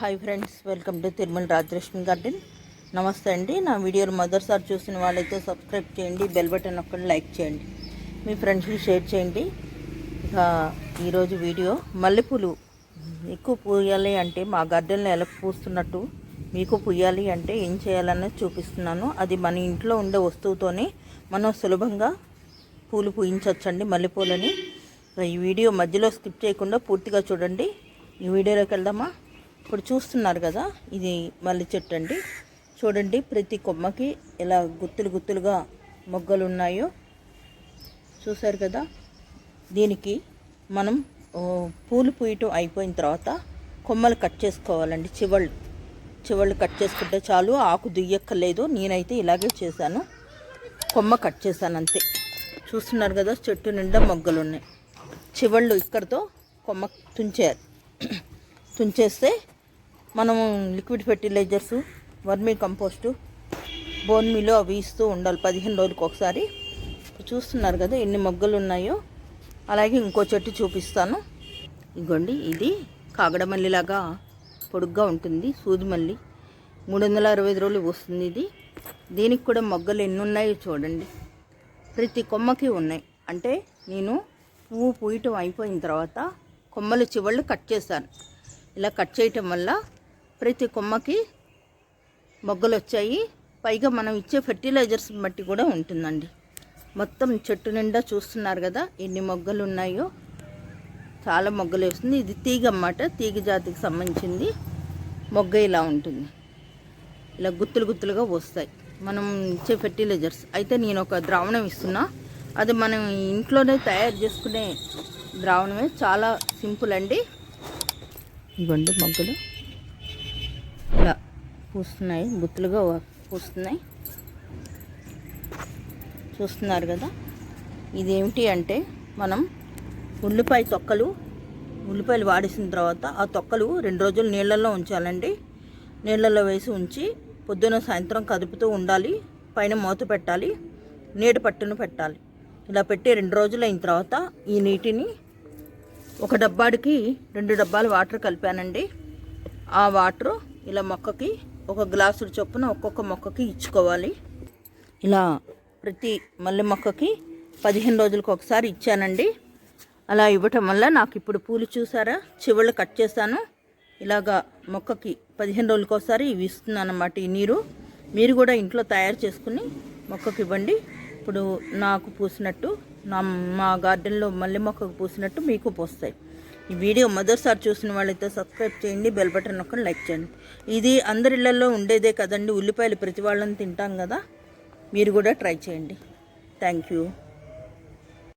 Hi friends welcome to Tirumala Rajalakshmi garden నమస్తే అండి. నా వీడియోలు మొదటిసారి చూసిన వాళ్ళైతే సబ్స్క్రైబ్ చేయండి బెల్ బటన్ ఒక్కటి లైక్ చేయండి. మీ ఫ్రెండ్స్కి షేర్ చేయండి. ఇక ఈరోజు వీడియో మల్లెపూలు ఎక్కువ పూయాలి అంటే మా గార్డెన్లో ఎలా పూస్తున్నట్టు మీకు పూయాలి అంటే ఏం చేయాలన్నది చూపిస్తున్నాను. అది మన ఇంట్లో ఉండే వస్తువుతోనే మనం సులభంగా పూలు పూయించవచ్చండి మల్లెపూలని ఈ వీడియో మధ్యలో స్కిప్ చేయకుండా పూర్తిగా చూడండి. ఈ వీడియోలోకి వెళ్దామా? ఇప్పుడు చూస్తున్నారు కదా ఇది మల్లె చెట్టు అండి. చూడండి ప్రతి కొమ్మకి ఎలా గుత్తులు గుత్తులుగా మొగ్గలు ఉన్నాయో. చూసారు కదా దీనికి మనం పూలు పూయటం అయిపోయిన తర్వాత కొమ్మలు కట్ చేసుకోవాలండి చివళ్ళు. చివళ్ళు కట్ చేసుకుంటే చాలు ఆకు దుయ్యక్కర్లేదు. నేనైతే ఇలాగే చేశాను. కొమ్మ కట్ చేశాను అంతే. చూస్తున్నారు కదా చెట్టు నిండా మొగ్గలు ఉన్నాయి. చివళ్ళు ఇక్కడతో కొమ్మ తుంచారు తుంచేస్తే మనము liquid fertilizers vermi compost bone మీలో అవి ఇస్తూ ఉండాలి పదిహేను రోజులకు ఒకసారి. చూస్తున్నారు కదా ఎన్ని మొగ్గలు ఉన్నాయో. అలాగే ఇంకో చెట్టు చూపిస్తాను. ఇగోండి ఇది కాగడమల్లిలాగా పొడుగ్గా ఉంటుంది సూది మల్లి. మూడు వందల అరవై ఐదు రోజులు వస్తుంది ఇది. దీనికి కూడా మొగ్గలు ఎన్ని ఉన్నాయో చూడండి. ప్రతి కొమ్మకి ఉన్నాయి. అంటే నేను పువ్వు పూయటం అయిపోయిన తర్వాత కొమ్మలు చివళ్ళు కట్ చేశాను. ఇలా కట్ చేయటం వల్ల ప్రతి కొమ్మకి మొగ్గలు వచ్చాయి పైగా మనం ఇచ్చే ఫెర్టిలైజర్స్ బట్టి కూడా ఉంటుందండి. మొత్తం చెట్టు నిండా చూస్తున్నారు కదా ఎన్ని మొగ్గలు ఉన్నాయో చాలా మొగ్గలు వేస్తుంది. ఇది తీగ అన్నమాట. తీగ జాతికి సంబంధించింది. మొగ్గ ఇలా ఉంటుంది. ఇలా గుత్తులు గుత్తులుగా వస్తాయి. మనం ఇచ్చే ఫెర్టిలైజర్స్. అయితే నేను ఒక ద్రావణం ఇస్తున్నా. అది మనం ఇంట్లోనే తయారు చేసుకునే ద్రావణమే. చాలా సింపుల్ అండి. ఇవ్వండి మొగ్గలు. పూస్తున్నాయి గుత్తులుగా పూస్తున్నాయి. చూస్తున్నారు కదా? ఇదేమిటి అంటే మనం ఉల్లిపాయ తొక్కలు ఉల్లిపాయలు వాడేసిన తర్వాత ఆ తొక్కలు రెండు రోజులు నీళ్ళల్లో ఉంచాలండి. నీళ్ళల్లో వేసి ఉంచి పొద్దున సాయంత్రం కదుపుతూ ఉండాలి పైన మూత పెట్టాలి నీటి పట్టును పెట్టాలి. ఇలా పెట్టి రెండు రోజులు అయిన తర్వాత ఈ నీటిని ఒక డబ్బాడికి రెండు డబ్బాలు వాటర్ కలిపానండి. ఆ వాటర్ ఇలా మొక్కకి ఒక గ్లాసుడు చొప్పున ఒక్కొక్క మొక్కకి ఇచ్చుకోవాలి. ఇలా ప్రతి మల్లె మొక్కకి పదిహేను రోజులకు ఒకసారి ఇచ్చానండి. అలా ఇవ్వటం వల్ల నాకు ఇప్పుడు పూలు చూసారా? చివళ్ళు కట్ చేశాను. ఇలాగా మొక్కకి పదిహేను రోజులకు ఒకసారి ఇవి ఇస్తున్నాను అన్నమాట ఈ నీరు. మీరు కూడా ఇంట్లో తయారు చేసుకుని మొక్కకి ఇవ్వండి. ఇప్పుడు నాకు పూసినట్టు నా మా గార్డెన్లో మల్లె మొక్కకు పూసినట్టు మీకు పూస్తాయి. ఈ వీడియో మొదటిసారి చూసిన వాళ్ళైతే సబ్స్క్రైబ్ చేయండి బెల్ బటన్ నొక్కని లైక్ చేయండి. ఇది అందరి ఇళ్ళలో ఉండేదే కదండి ఉల్లిపాయలు ప్రతి వాళ్ళని తింటాం కదా? మీరు కూడా ట్రై చేయండి. Thank you